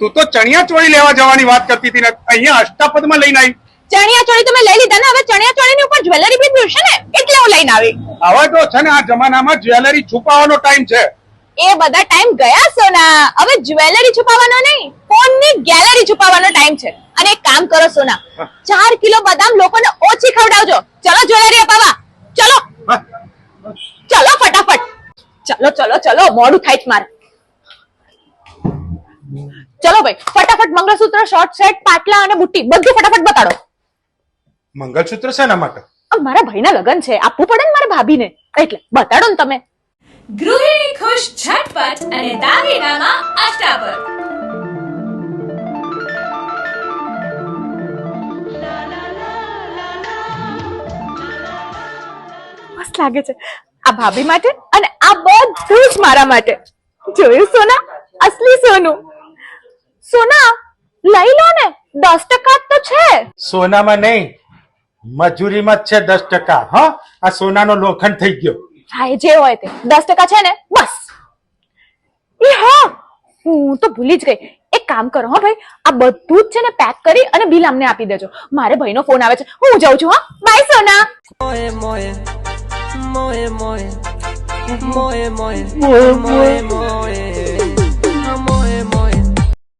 તું તો ચણિયા ચોળી લેવા જવાની વાત કરતી હતી ને અહીંયા અષ્ટાપદમાં લઈને આવી. ચણિયા ચોળી તમે લઈ લીધા ને હવે ચણિયા ચોળીની ઉપર જ્વેલરી બી જોઈશે ને? એટલે હું લઈને આવી. હવે તો છે ને આ જમાનામાં જ્વેલરી છુપાવવાનો ટાઈમ છે. એ બધા ટાઈમ ગયા સોના. હવે જ્વેલરી છુપાવવાનો નહીં ફોનની ગેલેરી છુપાવવાનો ટાઈમ છે. અને એક કામ કરો સોના ચાર કિલો બદામ લોકોને ઓછી ખવડાવજો. ચલો જ્વેલરી અપાવા ચલો. ચલો ફટાફટ. ચલો ચલો ચલો મોડું થાય છે મારે. ચલો ભાઈ ફટાફટ મંગળસૂત્ર શોર્ટ સેટ પાટલા અને બુટ્ટી બધું ફટાફટ બતાડો. મંગળસૂત્ર શેના માટે? આ મારા ભાઈના લગ્ન છે આપવું પડે ને મારા ભાભીને. એટલે બતાડો ને તમે. ગૃહિણી ખુશ ઝટપટ અને દાગીનામાં અષ્ટાપર મસ્ત લાગે છે. આ ભાભી માટે અને આ બધું જ મારા માટે. જોયું સોના? અસલી સોનું. સોના લઈ લો ને દસ ટકા તો છે સોનામાં નહીં મજૂરીમાં જ છે દસ ટકા હા આ સોનાનો લોખંડ થઈ ગયો હા એ જે હોય તે દસ ટકા છે ને બસ એ હા હું તો ભૂલી જ ગઈ એક કામ કરો હા ભાઈ આ બધું જ છે ને પેક કરી અને બિલ અમને આપી દેજો મારે ભાઈનો ફોન આવે છે હું જાઉં છું હા બાય સોના મોય મોય મોય મોય મોય મોય મોય મોય